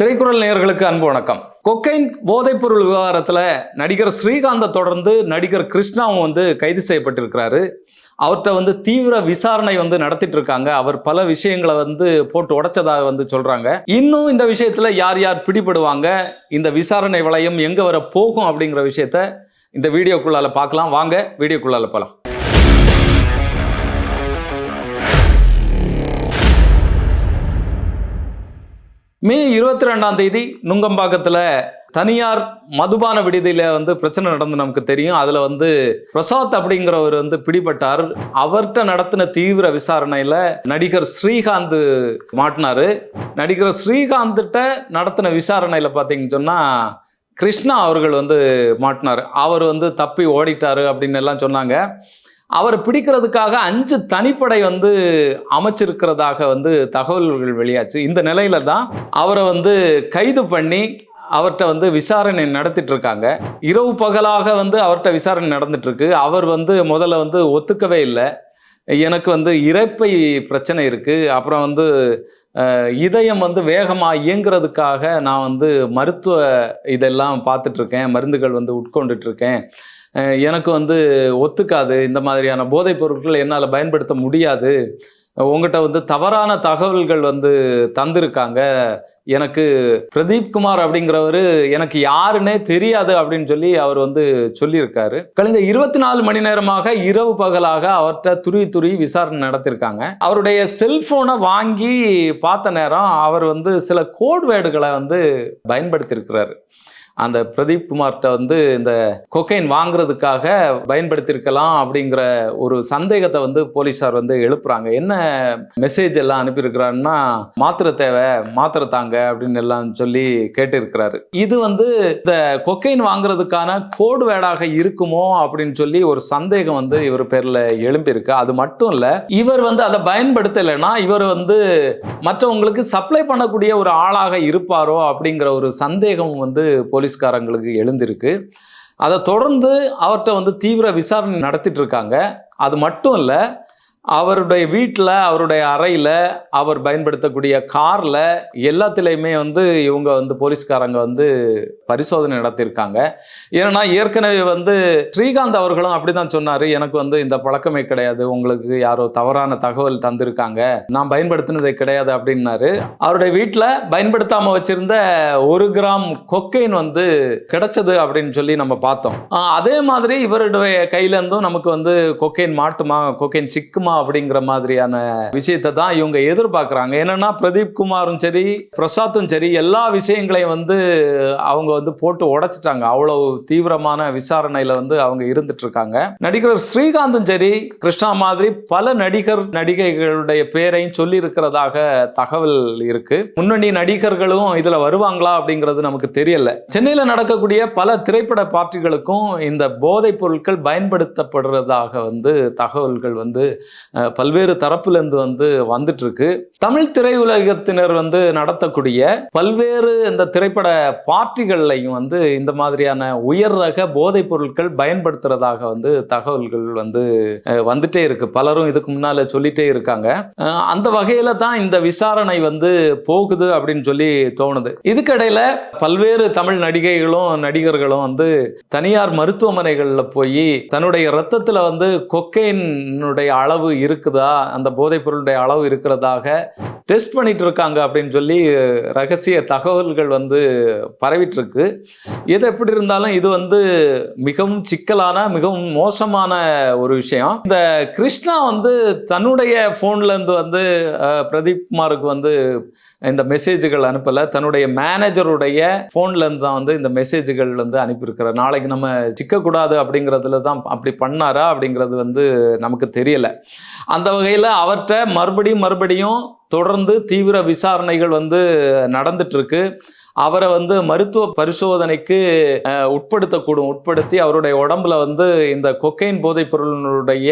திரைக்குறள் நேயர்களுக்கு அன்பு வணக்கம். கொக்கைன் போதைப்பொருள் விவகாரத்தில் நடிகர் ஸ்ரீகாந்தை தொடர்ந்து நடிகர் கிருஷ்ணாவும் வந்து கைது செய்யப்பட்டிருக்கிறாரு. அவர்கிட்ட வந்து தீவிர விசாரணை வந்து நடத்திட்டு இருக்காங்க அவர் பல விஷயங்களை வந்து போட்டு உடைச்சதாக வந்து சொல்றாங்க. இன்னும் இந்த விஷயத்துல யார் யார் பிடிபடுவாங்க? இந்த விசாரணை வளையம் எங்க வர போகும் அப்படிங்கிற விஷயத்த இந்த வீடியோக்குள்ளால பார்க்கலாம். வாங்க வீடியோக்குள்ளால போகலாம் மே இருபத்தி ரெண்டாம் தேதி நுங்கம்பாக்கத்தில் தனியார் மதுபான விடுதியில் வந்து பிரச்சனை நடந்து நமக்கு தெரியும். அதில் வந்து பிரசாத் அப்படிங்கிறவர் வந்து பிடிபட்டார். அவர்கிட்ட நடத்தின தீவிர விசாரணையில் நடிகர் ஸ்ரீகாந்த் மாட்டினார். நடிகர் ஸ்ரீகாந்த்கிட்ட நடத்தின விசாரணையில் பார்த்தீங்கன்னு சொன்னால் கிருஷ்ணா அவர்கள் வந்து மாட்டினார். அவர் வந்து தப்பி ஓடிட்டார் அப்படின்னு எல்லாம் சொன்னாங்க. அவரை பிடிக்கிறதுக்காக அஞ்சு தனிப்படை வந்து அமைச்சிருக்கிறதாக வந்து தகவல்கள் வெளியாச்சு. இந்த நிலையில தான் அவரை வந்து கைது பண்ணி அவர்கிட்ட வந்து விசாரணை நடத்திட்டு இருக்காங்க இரவு பகலாக வந்து அவர்கிட்ட விசாரணை நடந்துட்டு இருக்கு அவர் வந்து முதல்ல வந்து ஒத்துக்கவே இல்லை. எனக்கு வந்து இறப்பை பிரச்சனை இருக்கு. அப்புறம் வந்து இதயம் வந்து வேகமாக இயங்குறதுக்காக நான் வந்து மருத்துவ இதெல்லாம் பார்த்துட்ருக்கேன் மருந்துகள் வந்து உட்கொண்டுட்ருக்கேன் எனக்கு வந்து ஒத்துக்காது. இந்த மாதிரியான போதைப் பொருட்கள் என்னால் பயன்படுத்த முடியாது. உங்கள்கிட்ட வந்து தவறான தகவல்கள் வந்து தந்திருக்காங்க. எனக்கு பிரதீப் குமார் அப்படிங்கிறவர் எனக்கு யாருன்னே தெரியாது அப்படின்னு சொல்லி அவர் வந்து சொல்லியிருக்காரு. கழிந்த இருபத்தி நாலு மணி நேரமாக இரவு பகலாக அவர்கிட்ட துருவி துருவி விசாரணை நடத்தியிருக்காங்க அவருடைய செல்போனை வாங்கி பார்த்த நேரம் அவர் வந்து சில கோட் வேர்டுகளை வந்து பயன்படுத்தியிருக்கிறாரு. அந்த பிரதீப் குமார்கிட்ட வந்து இந்த கொக்கைன் வாங்குறதுக்காக பயன்படுத்தியிருக்கலாம் அப்படிங்கிற ஒரு சந்தேகத்தை வந்து போலீஸார் வந்து எழுப்புறாங்க. என்ன மெசேஜ் எல்லாம் அனுப்பியிருக்கிறாருன்னா மாத்திரை தேவை மாத்திரை தாங்க அப்படின்னு எல்லாம் சொல்லி கேட்டிருக்கிறாரு. இது வந்து இந்த கொக்கைன் வாங்குறதுக்கான கோடு வேடாக இருக்குமோ அப்படின்னு சொல்லி ஒரு சந்தேகம் வந்து இவர் பேர்ல எழும்பியிருக்கு. அது மட்டும் இல்லை இவர் வந்து அதை பயன்படுத்தலைன்னா இவர் வந்து மற்றவங்களுக்கு சப்ளை பண்ணக்கூடிய ஒரு ஆளாக இருப்பாரோ அப்படிங்கிற ஒரு சந்தேகம் வந்து போலீஸ் போலீஸ்காரங்களுக்கு எழுந்திருக்கு. அதை தொடர்ந்து அவர்கிட்ட வந்து தீவிர விசாரணை நடத்திட்டு இருக்காங்க. அது மட்டும் இல்லை அவருடைய வீட்டில் அவருடைய அறையில் அவர் பயன்படுத்தக்கூடிய காரில் எல்லாத்துலேயுமே வந்து இவங்க வந்து போலீஸ்காரங்க வந்து பரிசோதனை நடத்தியிருக்காங்க. ஏன்னா ஏற்கனவே வந்து ஸ்ரீகாந்த் அவர்களும் அப்படிதான் சொன்னார். எனக்கு வந்து இந்த பழக்கமே கிடையாது. உங்களுக்கு யாரோ தவறான தகவல் தந்திருக்காங்க. நான் பயன்படுத்தினதே கிடையாது அப்படின்னாரு. அவருடைய வீட்டில் பயன்படுத்தாமல் வச்சிருந்த ஒரு கிராம் கொக்கைன் வந்து கிடைச்சது அப்படின்னு சொல்லி நம்ம பார்த்தோம். அதே மாதிரி இவருடைய கையிலேருந்தும் நமக்கு வந்து கொக்கைன் மாட்டுமா கொக்கைன் சிக்குமா அப்படிங்கிற மாதிரியான விஷயத்தை தான் இவங்க எதிர்பார்க்குறாங்க. என்னன்னா பிரதீப் குமாரும் சரி பிரசாத்தும் சரி எல்லா விஷயங்களையும் வந்து அவங்க வந்து போட்டு உடைச்சிட்டாங்க. அவ்வளவு தீவிரமான விசாரணையில வந்து அவங்க இருந்துட்டு இருக்காங்க நடிகர் ஸ்ரீகாந்தும் சரி கிருஷ்ணா மாதிரி பல நடிகர் நடிகைகளுடைய பேரையும் சொல்லியிருக்கிறதாக தகவல் இருக்கு. முன்னணி நடிகர்களும் இதில் வருவாங்களா அப்படிங்கிறது நமக்கு தெரியல. சென்னையில் நடக்கக்கூடிய பல திரைப்பட பார்ட்டிகளுக்கும் இந்த போதைப் பொருட்கள் பயன்படுத்தப்படுறதாக வந்து தகவல்கள் வந்து பல்வேறு தரப்புலேருந்து வந்து வந்துட்டுருக்கு தமிழ் திரையுலகத்தினர் வந்து நடத்தக்கூடிய பல்வேறு இந்த திரைப்பட பார்ட்டிகள்லையும் வந்து இந்த மாதிரியான உயர் ரக போதைப் பொருட்கள் பயன்படுத்துறதாக வந்து தகவல்கள் வந்து வந்துட்டே இருக்கு. பலரும் இதுக்கு முன்னால் சொல்லிட்டே இருக்காங்க. அந்த வகையில் தான் இந்த விசாரணை வந்து போகுது அப்படின்னு சொல்லி தோணுது. இதுக்கிடையில் பல்வேறு தமிழ் நடிகைகளும் நடிகர்களும் வந்து தனியார் மருத்துவமனைகளில் போய் தன்னுடைய ரத்தத்தில் வந்து கொக்கைனுடைய அளவு இருக்குதா? அந்த போதைப் பொருளுடைய அளவு இருக்கிறதாக டெஸ்ட் பண்ணிட்டு இருக்காங்க அப்படின்னு சொல்லி ரகசிய தகவல்கள் வந்து பரவிட்டுருக்கு. எது எப்படி இருந்தாலும் இது வந்து மிகவும் சிக்கலான மிகவும் மோசமான ஒரு விஷயம். இந்த கிருஷ்ணா வந்து தன்னுடைய ஃபோன்லேருந்து வந்து அஹ், பிரதீப் குமாருக்கு வந்து இந்த மெசேஜுகள் அனுப்பலை. தன்னுடைய மேனேஜருடைய ஃபோன்லேருந்து தான் வந்து இந்த மெசேஜுகள் வந்து அனுப்பியிருக்கிறார். நாளைக்கு நம்ம சிக்கக்கூடாது அப்படிங்கிறதுல தான் அப்படி பண்ணாரா அப்படிங்கிறது வந்து நமக்கு தெரியலை. அந்த வகையில் அவர்கிட்ட மறுபடியும் மறுபடியும் தொடர்ந்து தீவிர விசாரணைகள் வந்து நடந்துட்டுருக்கு. அவரை வந்து மருத்துவ பரிசோதனைக்கு உட்படுத்தக்கூடும் உட்படுத்தி அவருடைய உடம்புல வந்து இந்த கொக்கைன் போதைப் பொருளினுடைய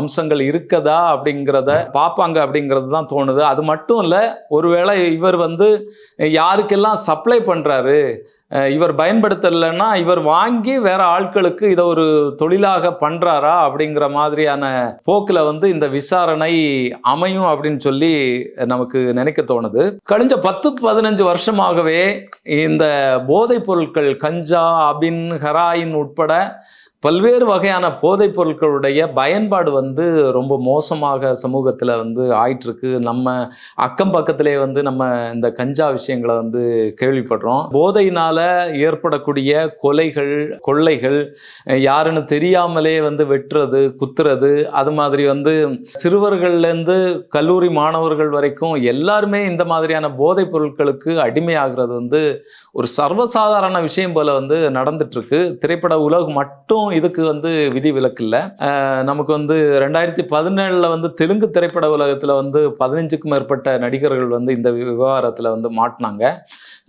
அம்சங்கள் இருக்கதா அப்படிங்கிறத பார்ப்பாங்க அப்படிங்கிறது தான் தோணுது. அது மட்டும் இல்லை ஒருவேளை இவர் வந்து யாருக்கெல்லாம் சப்ளை பண்ணுறாரு இவர் பயன்படுத்தலைன்னா இவர் வாங்கி வேற ஆட்களுக்கு இதை ஒரு தொழிலாக பண்றாரா அப்படிங்கிற மாதிரியான போக்கில் வந்து இந்த விசாரணை அமையும் அப்படின்னு சொல்லி நமக்கு நினைக்க தோணுது. கழிஞ்ச பத்து பதினஞ்சு வருஷமாகவே இந்த போதைப் பொருட்கள் கஞ்சா அபின் ஹெராயின் உட்பட பல்வேறு வகையான போதைப் பொருட்களுடைய பயன்பாடு வந்து ரொம்ப மோசமாக சமூகத்தில் வந்து ஆயிட்டுருக்கு. நம்ம அக்கம் பக்கத்திலே வந்து நம்ம இந்த கஞ்சா விஷயங்களை வந்து கேள்விப்படுறோம். போதையினால் ஏற்படக்கூடிய கொலைகள் கொள்ளைகள் யாருன்னு தெரியாமலே வந்து வெட்டுறது குத்துறது அது மாதிரி வந்து சிறுவர்கள்லேருந்து கல்லூரி மாணவர்கள் வரைக்கும் எல்லாருமே இந்த மாதிரியான போதைப் பொருட்களுக்கு அடிமையாகிறது வந்து ஒரு சர்வசாதாரண விஷயம் போல் வந்து நடந்துட்டுருக்கு. திரைப்பட உலகம் மட்டும் இதுக்கு வந்து விதி விலக்கு இல்லை நமக்கு வந்து ரெண்டாயிரத்தி பதினேழில் வந்து தெலுங்கு திரைப்பட உலகத்தில் வந்து பதினஞ்சுக்கும் மேற்பட்ட நடிகர்கள் வந்து இந்த விவகாரத்தில் வந்து மாட்டினாங்க.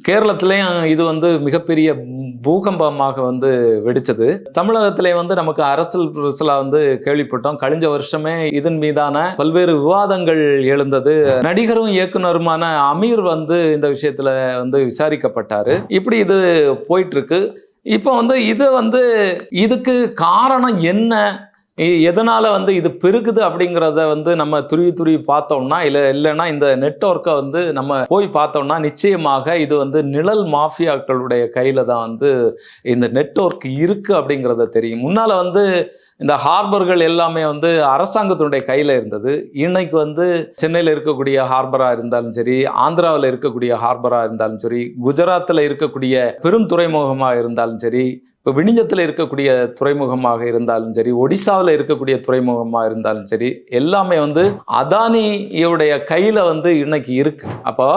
கேரளத்திலையும் இது வந்து மிகப்பெரிய பூகம்பமாக வந்து வெடிச்சது. தமிழகத்திலே வந்து நமக்கு அரசியல் புரசலா வந்து கேள்விப்பட்டோம். கழிஞ்ச வருஷமே இதன் மீதான பல்வேறு விவாதங்கள் எழுந்தது. நடிகரும் இயக்குனருமான அமீர் வந்து இந்த விஷயத்தில் வந்து விசாரிக்கப்பட்டாரு. இப்படி இது போயிட்டு இருக்கு இப்போ வந்து இது வந்து இதுக்கு காரணம் என்ன? எதனால் வந்து இது பெருகுது அப்படிங்கிறத வந்து நம்ம துருவி துருவி பார்த்தோம்னா இல்லை இல்லைன்னா இந்த நெட்ஒர்க்கை வந்து நம்ம போய் பார்த்தோம்னா நிச்சயமாக இது வந்து நிழல் மாஃபியாக்களுடைய கையில் தான் வந்து இந்த நெட்ஒர்க் இருக்குது அப்படிங்கிறத தெரியும். முன்னால வந்து இந்த ஹார்பர்கள் எல்லாமே வந்து அரசாங்கத்தினுடைய கையில் இருந்தது. இன்னைக்கு வந்து சென்னையில் இருக்கக்கூடிய ஹார்பராக இருந்தாலும் சரி ஆந்திராவில் இருக்கக்கூடிய ஹார்பராக இருந்தாலும் சரி குஜராத்தில் இருக்கக்கூடிய பெரும் துறைமுகமாக இருந்தாலும் சரி இப்போ விழிஞ்சத்தில் இருக்கக்கூடிய துறைமுகமாக இருந்தாலும் சரி ஒடிசாவில் இருக்கக்கூடிய துறைமுகமாக இருந்தாலும் சரி எல்லாமே வந்து அதானியுடைய கையில் வந்து இன்னைக்கு இருக்கு. அப்போ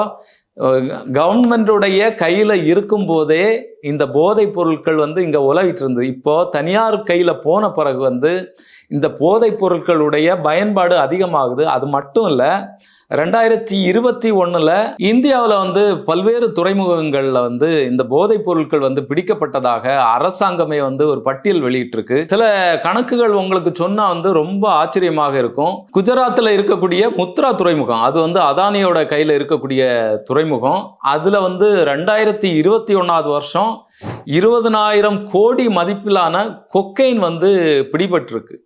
கவர்மெண்ட்டுடைய கையில் இருக்கும்போதே இந்த போதைப் பொருட்கள் வந்து இங்கே உலவிட்டு இருந்தது. இப்போ தனியார் கையில் போன பிறகு வந்து இந்த போதைப் பொருட்களுடைய பயன்பாடு அதிகமாகுது. அது மட்டும் இல்லை ரெண்டாயிரத்தி இருபத்தி ஒன்றில் இந்தியாவில் வந்து பல்வேறு துறைமுகங்களில் வந்து இந்த போதைப் பொருட்கள் வந்து பிடிக்கப்பட்டதாக அரசாங்கமே வந்து ஒரு பட்டியல் வெளியிட்டிருக்கு. சில கணக்குகள் உங்களுக்கு சொன்னால் வந்து ரொம்ப ஆச்சரியமாக இருக்கும். குஜராத்தில் இருக்கக்கூடிய முத்ரா துறைமுகம் அது வந்து அதானியோட கையில் இருக்கக்கூடிய துறைமுகம். அதில் வந்து ரெண்டாயிரத்தி இருபத்தி ஒன்றாவது வருஷம் இருபதனாயிரம் கோடி மதிப்பிலான கொக்கைன் வந்து பிடிபட்டிருக்கு.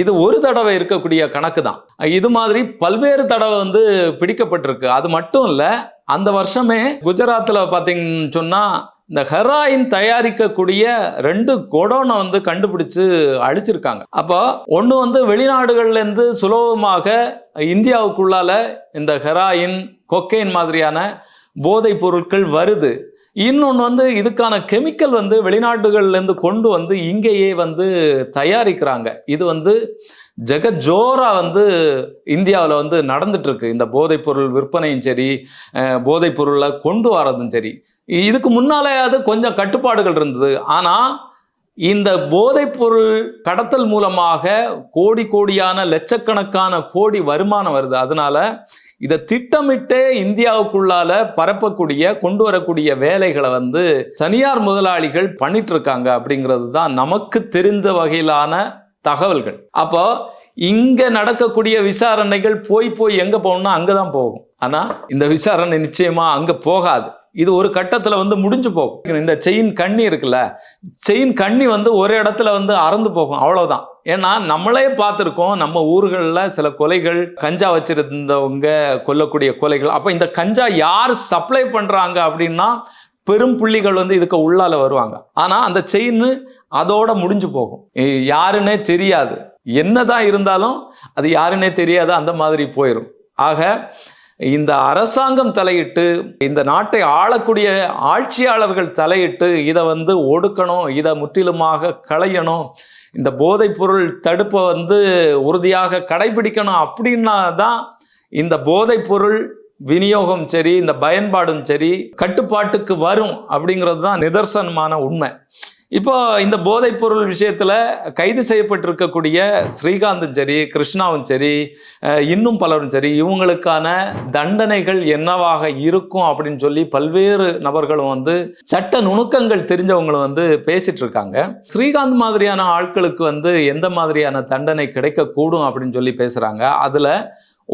இது ஒரு தடவை இருக்கக்கூடிய கணக்கு தான். இது மாதிரி பல்வேறு தடவை வந்து பிடிக்கப்பட்டிருக்கு. அது மட்டும் இல்லை அந்த வருஷமே குஜராத்தில் பார்த்தீங்கன்னு சொன்னால் இந்த ஹெராயின் தயாரிக்கக்கூடிய ரெண்டு கொடோனை வந்து கண்டுபிடிச்சு அழிச்சிருக்காங்க. அப்போ ஒன்று வந்து வெளிநாடுகள்லேருந்து சுலபமாக இந்தியாவுக்குள்ளால இந்த ஹெராயின் கொக்கைன் மாதிரியான போதைப் பொருட்கள் வருது. இன்னொன்று வந்து இதுக்கான கெமிக்கல் வந்து வெளிநாடுகள்லேருந்து கொண்டு வந்து இங்கேயே வந்து தயாரிக்கிறாங்க. இது வந்து ஜெகஜோராக வந்து இந்தியாவில் வந்து நடந்துட்டுருக்கு. இந்த போதைப்பொருள் விற்பனையும் சரி போதைப்பொருளை கொண்டு வரதும் சரி. இதுக்கு முன்னாலேயாவது கொஞ்சம் கட்டுப்பாடுகள் இருந்தது. ஆனால் இந்த போதைப்பொருள் கடத்தல் மூலமாக கோடி கோடியான லட்சக்கணக்கான கோடி வருமானம் வருது. அதனால இதை திட்டமிட்டே இந்தியாவுக்குள்ளால பரப்பக்கூடிய கொண்டு வரக்கூடிய வேலைகளை வந்து தனியார் முதலாளிகள் பண்ணிட்டு இருக்காங்க அப்படிங்கிறது தான் நமக்கு தெரிந்த வகையிலான தகவல்கள். அப்போ இங்க நடக்கக்கூடிய விசாரணைகள் போய் போய் எங்க போகணும்னா அங்கதான் போகும். ஆனா இந்த விசாரணை நிச்சயமா அங்க போகாது. இது ஒரு கட்டத்தில் வந்து முடிஞ்சு போகும். இந்த செயின் கண்ணி இருக்குல்ல செயின் கண்ணி வந்து ஒரு இடத்துல வந்து அறந்து போகும் அவ்வளோதான் ஏன்னா நம்மளே பார்த்துருக்கோம் நம்ம ஊர்களில் சில கொலைகள் கஞ்சா வச்சிருந்தவங்க கொல்லக்கூடிய கொலைகள். அப்போ இந்த கஞ்சா யார் சப்ளை பண்ணுறாங்க அப்படின்னா பெரும் புள்ளிகள் வந்து இதுக்கு உள்ளால வருவாங்க. ஆனால் அந்த செயின் அதோட முடிஞ்சு போகும். யாருன்னே தெரியாது. என்னதான் இருந்தாலும் அது யாருன்னே தெரியாது அந்த மாதிரி போயிடும் ஆக இந்த அரசாங்கம் தலையிட்டு இந்த நாட்டை ஆளக்கூடிய ஆட்சியாளர்கள் தலையிட்டு இதை வந்து ஒடுக்கணும் இதை முற்றிலுமாக களையணும் இந்த போதைப்பொருள் தடுப்பை வந்து உறுதியாக கடைபிடிக்கணும் அப்படின்னா தான் இந்த போதைப்பொருள் விநியோகம் சரி இந்த பயன்பாடும் சரி கட்டுப்பாட்டுக்கு வரும் அப்படிங்கிறது தான் நிதர்சனமான உண்மை. இப்போ இந்த போதைப் பொருள் விஷயத்தில் கைது செய்யப்பட்டிருக்கக்கூடிய ஸ்ரீகாந்தும் சரி கிருஷ்ணாவும் சரி இன்னும் பலரும் சரி இவங்களுக்கான தண்டனைகள் என்னவாக இருக்கும் அப்படின்னு சொல்லி பல்வேறு நபர்களும் வந்து சட்ட நுணுக்கங்கள் தெரிஞ்சவங்களும் வந்து பேசிட்டு இருக்காங்க. ஸ்ரீகாந்த் மாதிரியான ஆட்களுக்கு வந்து எந்த மாதிரியான தண்டனை கிடைக்கக்கூடும் அப்படின்னு சொல்லி பேசுகிறாங்க அதில்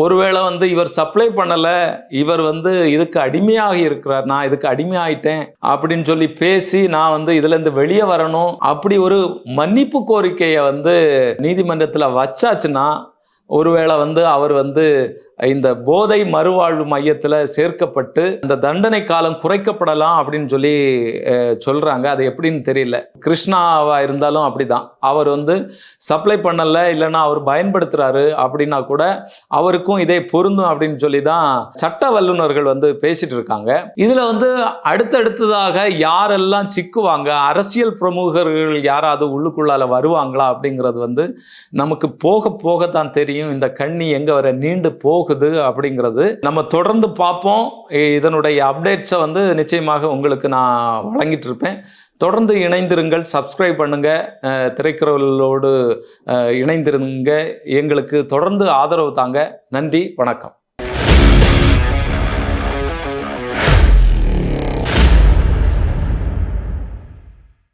ஒருவேளை வந்து இவர் சப்ளை பண்ணலை இவர் வந்து இதுக்கு அடிமையாக இருக்கிறார் நான் இதுக்கு அடிமையாயிட்டேன் அப்படின்னு சொல்லி பேசி நான் வந்து இதுலேருந்து வெளியே வரணும். அப்படி ஒரு மன்னிப்பு கோரிக்கையை வந்து நீதிமன்றத்தில் வச்சாச்சுன்னா ஒருவேளை வந்து அவர் வந்து இந்த போதை மறுவாழ்வு மையத்தில் சேர்க்கப்பட்டு இந்த தண்டனை காலம் குறைக்கப்படலாம் அப்படின்னு சொல்லி சொல்கிறாங்க அது எப்படின்னு தெரியல. கிருஷ்ணாவாக இருந்தாலும் அப்படிதான். அவர் வந்து சப்ளை பண்ணலை இல்லைன்னா அவர் பயன்படுத்துகிறாரு அப்படின்னா கூட அவருக்கும் இதே பொருந்தும் அப்படின்னு சொல்லி தான் சட்ட வல்லுநர்கள் வந்து பேசிட்டு இருக்காங்க. இதில் வந்து அடுத்தடுத்ததாக யாரெல்லாம் சிக்குவாங்க அரசியல் பிரமுகர்கள் யாராவது உள்ளுக்குள்ளால வருவாங்களா அப்படிங்கிறது வந்து நமக்கு போக போக தான் தெரியும். இந்த கண்ணி எங்கே வர நீண்டு போக போகுது அப்படிங்கிறது நம்ம தொடர்ந்து பார்ப்போம். இதனுடைய அப்டேட்ஸை வந்து நிச்சயமாக உங்களுக்கு நான் வழங்கிட்டு இருப்பேன். தொடர்ந்து இணைந்திருங்கள் சப்ஸ்கிரைப் பண்ணுங்க திரைக்கிறவர்களோடு இணைந்திருங்க. எங்களுக்கு தொடர்ந்து ஆதரவு தாங்க. நன்றி வணக்கம்.